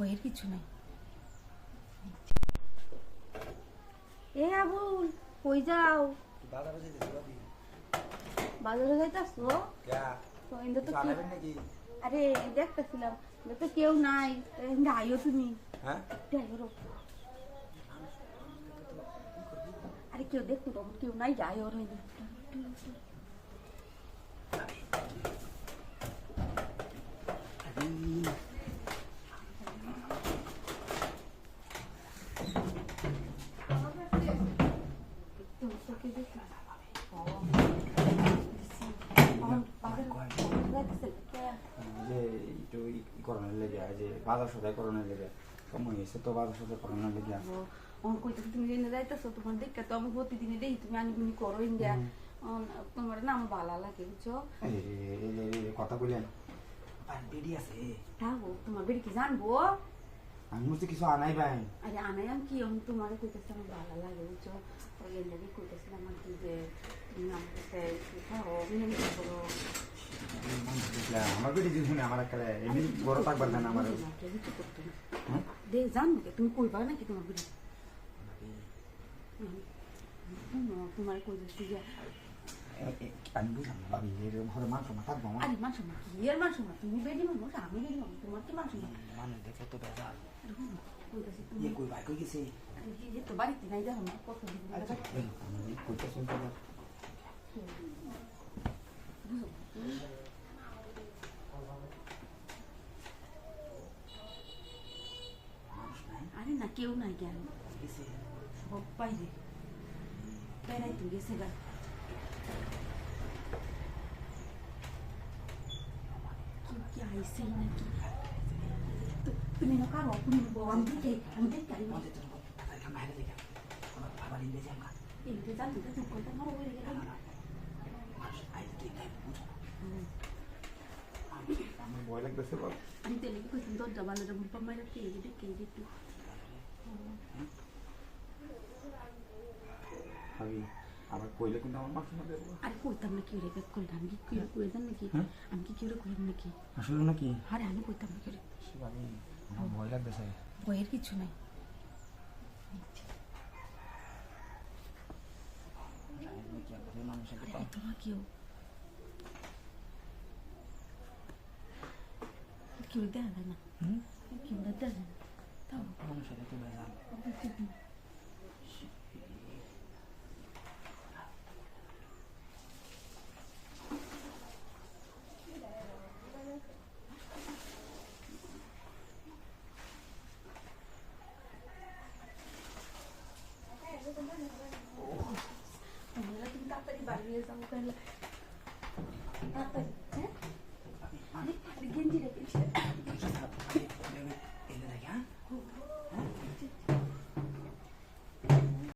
ভয়ের কিছু নাই। এ আবুল কই যাও? বাজারে যেতেছি ভাবি বাজারে যাইতাছো? তো ইন্দা তো কি আরে দেখতেছিলাম তো কেউ নাই। ইন্দা আইও তুমি। হ্যাঁ? ড্রাইভারও আরে কেউ দেখো তখন কেউ নাই যাই ওর যে একটু করোনার লেগে যে বাজার সদাই করোনার লেগে সময় হয়েছে তো বাজার সদাই করোনার লেগে। আমার কইতে তুমি জেনে যাইতেছো তোমার দেখা তো আমি প্রতিদিনে দেখি তুমি আনিগুনি করো ইন্ডিয়া। তোমার না আমার ভালো লাগে বুঝছ? কথা বললেন ভাই বেডি আছে। থাকো তোমার বেড়ে কি জানব? আমি বুঝতে কিছু আনাই ভাই আরে আনাই আমি কি? আমি তোমার কইতেছি আমার ভালো লাগে বুঝছ? ওই লাগে কইতেছিলাম আর কি যে তুমি আমার কাছে একটু করো মিলেমিশে করো। আমার বেডি যদি শুনে আমার একটা এমনি বড় থাকবার না আমার বুঝো। হ্যাঁ? জানো তুমি কইবা নাকি তোমার বেড়ে তোমার কইতেছি যে আমি বুঝলাম না ভাবি এরকম হলে মানুষ আমার থাকব আমার আরে মানুষ না কি এর মানুষ না তুমি বেড়ে মানুষ আমি বেড়ে মানুষ তোমার কি মানুষ না মানুষ দেখে তো তুমি ইয়ে কই ভাই কই গেছে আরে কি যে তো বাড়িতে নাই দেখো না কত আচ্ছা এই, আমি কইতেছি তো মানুষ নাই আরে না কেউ নাই গেছে সব বাইরে বেড়াই তো গেছে গা কেউ কি আইসেই নাকি তুমি না কারও তুমি বউ আমি দেখে আমি দেখে আমি বাইরে দেখে আমার বাবার ইংরেজি আমরা এইটা জানতে তো তুমি কইতা মারো হয়ে গেল মানুষ আইতে তুই তাই বুঝো আমার ভয় লাগতেছে বল আমি তো এলাকি কইতাম দরজা বালাটা মুখ মাইরা পেয়ে দেখে একটু আমি আবার কইলে কিন্তু আমার মাথা মাথা দেবো আরে কইতাম না কি রে বেক করলাম আমি কি কই জান নাকি? হ্যাঁ? আমি কি কি রে কইলাম নাকি? আসলে নাকি? আরে আমি কইতাম না কি রে আমি আমার ভয় লাগতেছে ভয়ের কিছু নাই। কেউ যায় না। কেউ দেখা যায় না। তাও মানুষের তো বেজাল। বাড়ি নিয়ে যাব কেন তাড়াতাড়ি হ্যাঁ।